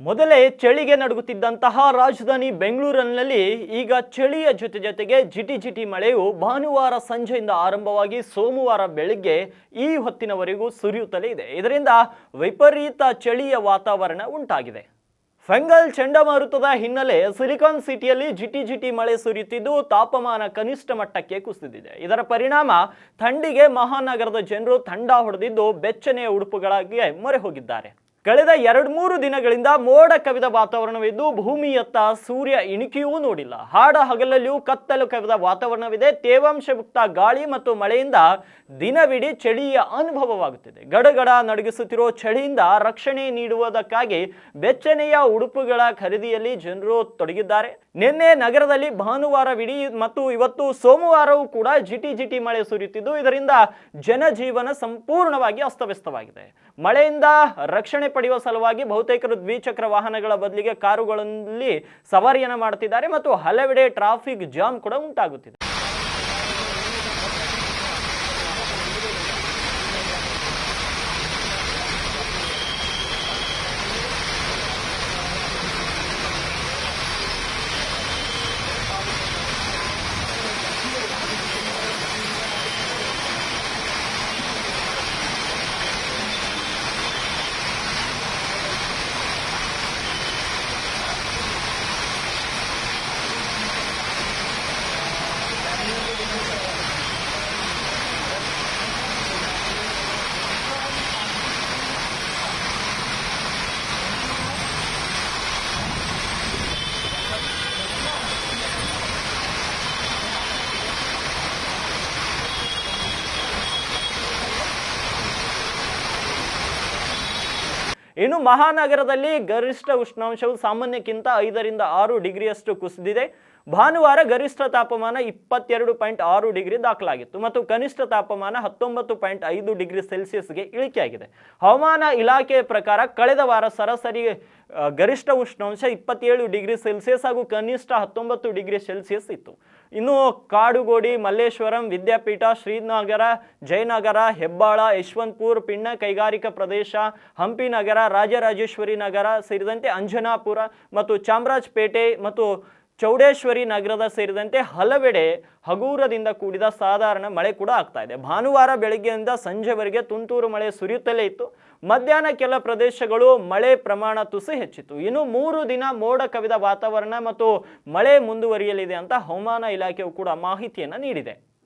ಮೊದಲೇ ಚಳಿಗೆ ನಡುಗುತ್ತಿದ್ದಂತಹ ರಾಜಧಾನಿ ಬೆಂಗಳೂರಿನಲ್ಲಿ ಈಗ ಚಳಿಯ ಜೊತೆ ಜೊತೆಗೆ ಜಿಟಿ ಜಿಟಿ ಮಳೆಯು ಭಾನುವಾರ ಸಂಜೆಯಿಂದ ಆರಂಭವಾಗಿ ಸೋಮವಾರ ಬೆಳಗ್ಗೆ ಈ ಹೊತ್ತಿನವರೆಗೂ ಸುರಿಯುತ್ತಲೇ ಇದೆ. ಇದರಿಂದ ವಿಪರೀತ ಚಳಿಯ ವಾತಾವರಣ ಉಂಟಾಗಿದೆ. ಫೆಂಗಲ್ ಚಂಡಮಾರುತದ ಹಿನ್ನೆಲೆ ಸಿಲಿಕಾನ್ ಸಿಟಿಯಲ್ಲಿ ಜಿಟಿ ಜಿಟಿ ಮಳೆ ಸುರಿಯುತ್ತಿದ್ದು, ತಾಪಮಾನ ಕನಿಷ್ಠ ಮಟ್ಟಕ್ಕೆ ಕುಸಿದಿದೆ. ಇದರ ಪರಿಣಾಮ ಥಂಡಿಗೆ ಮಹಾನಗರದ ಜನರು ಥಂಡ ಹೊಡೆದಿದ್ದು, ಬೆಚ್ಚನೆಯ ಉಡುಪುಗಳಾಗಿ ಮೊರೆ ಹೋಗಿದ್ದಾರೆ. ಕಳೆದ ಎರಡು ಮೂರು ದಿನಗಳಿಂದ ಮೋಡ ಕವಿದ ವಾತಾವರಣವಿದ್ದು ಭೂಮಿಯತ್ತ ಸೂರ್ಯ ಇಣಿಕೆಯೂ ನೋಡಿಲ್ಲ. ಹಾಡ ಹಗಲಲ್ಲಿಯೂ ಕತ್ತಲು ಕವಿದ ವಾತಾವರಣವಿದೆ. ತೇವಾಂಶಯುಕ್ತ ಗಾಳಿ ಮತ್ತು ಮಳೆಯಿಂದ ದಿನವಿಡೀ ಚಳಿಯ ಅನುಭವವಾಗುತ್ತಿದೆ. ಗಡಗಡ ನಡುಗಿಸುತ್ತಿರುವ ಚಳಿಯಿಂದ ರಕ್ಷಣೆ ನೀಡುವುದಕ್ಕಾಗಿ ಬೆಚ್ಚನೆಯ ಉಡುಪುಗಳ ಖರೀದಿಯಲ್ಲಿ ಜನರು ತೊಡಗಿದ್ದಾರೆ. ನಿನ್ನೆ ನಗರದಲ್ಲಿ ಭಾನುವಾರವಿಡೀ ಮತ್ತು ಇವತ್ತು ಸೋಮವಾರವೂ ಕೂಡ ಜಿಟಿ ಜಿಟಿ ಮಳೆ ಸುರಿಯುತ್ತಿದ್ದು, ಇದರಿಂದ ಜನಜೀವನ ಸಂಪೂರ್ಣವಾಗಿ ಅಸ್ತವ್ಯಸ್ತವಾಗಿದೆ. ಮಳೆಯಿಂದ ರಕ್ಷಣೆ ಪಡೆಯುವ ಸಲುವಾಗಿ ಬಹುತೇಕರು ದ್ವಿಚಕ್ರ ವಾಹನಗಳ ಬದಲಿಗೆ ಕಾರುಗಳಲ್ಲಿ ಸವಾರಿಯನ್ನು ಮಾಡುತ್ತಿದ್ದಾರೆ ಮತ್ತು ಹಲವೆಡೆ ಟ್ರಾಫಿಕ್ ಜಾಮ್ ಕೂಡ ಉಂಟಾಗುತ್ತಿದೆ. ಇನ್ನು ಮಹಾನಗರದಲ್ಲಿ ಗರಿಷ್ಠ ಉಷ್ಣಾಂಶವು ಸಾಮಾನ್ಯಕ್ಕಿಂತ ಐದರಿಂದ ಆರು ಡಿಗ್ರಿಯಷ್ಟು ಕುಸಿದಿದೆ. ಭಾನುವಾರ ಗರಿಷ್ಠ ತಾಪಮಾನ ಇಪ್ಪತ್ತೆರಡು ಪಾಯಿಂಟ್ ಆರು ಡಿಗ್ರಿ ದಾಖಲಾಗಿತ್ತು ಮತ್ತು ಕನಿಷ್ಠ ತಾಪಮಾನ ಹತ್ತೊಂಬತ್ತು ಪಾಯಿಂಟ್ ಐದು ಡಿಗ್ರಿ ಸೆಲ್ಸಿಯಸ್ಗೆ ಇಳಿಕೆಯಾಗಿದೆ. ಹವಾಮಾನ ಇಲಾಖೆಯ ಪ್ರಕಾರ ಕಳೆದ ವಾರ ಸರಾಸರಿ ಗರಿಷ್ಠ ಉಷ್ಣಾಂಶ ಇಪ್ಪತ್ತೇಳು ಡಿಗ್ರಿ ಸೆಲ್ಸಿಯಸ್ ಹಾಗೂ ಕನಿಷ್ಠ ಹತ್ತೊಂಬತ್ತು ಡಿಗ್ರಿ ಸೆಲ್ಸಿಯಸ್ ಇತ್ತು. ಇನ್ನು ಕಾಡುಗೋಡಿ, ಮಲ್ಲೇಶ್ವರಂ, ವಿದ್ಯಾಪೀಠ, ಶ್ರೀನಗರ, ಜಯನಗರ, ಹೆಬ್ಬಾಳ, ಯಶವಂತಪುರ, ಪಿಣ್ಣ ಕೈಗಾರಿಕಾ ಪ್ರದೇಶ, ಹಂಪಿ ನಗರ, ರಾಜರಾಜೇಶ್ವರಿ ನಗರ ಸೇರಿದಂತೆ ಅಂಜನಾಪುರ ಮತ್ತು ಚಾಮರಾಜಪೇಟೆ ಮತ್ತು ಚೌಡೇಶ್ವರಿ ನಗರದ ಸೇರಿದಂತೆ ಹಲವೆಡೆ ಹಗೂರದಿಂದ ಕೂಡಿದ ಸಾಧಾರಣ ಮಳೆ ಕೂಡ ಆಗ್ತಾ ಇದೆ. ಭಾನುವಾರ ಬೆಳಗ್ಗೆಯಿಂದ ಸಂಜೆವರೆಗೆ ತುಂತುರು ಮಳೆ ಸುರಿಯುತ್ತಲೇ ಇತ್ತು. ಮಧ್ಯಾಹ್ನ ಕೆಲ ಪ್ರದೇಶಗಳು ಮಳೆ ಪ್ರಮಾಣ ತುಸು ಹೆಚ್ಚಿತ್ತು. ಇನ್ನು ಮೂರು ದಿನ ಮೋಡ ಕವಿದ ವಾತಾವರಣ ಮತ್ತು ಮಳೆ ಮುಂದುವರಿಯಲಿದೆ ಅಂತ ಹವಾಮಾನ ಇಲಾಖೆಯು ಕೂಡ ಮಾಹಿತಿಯನ್ನು ನೀಡಿದೆ.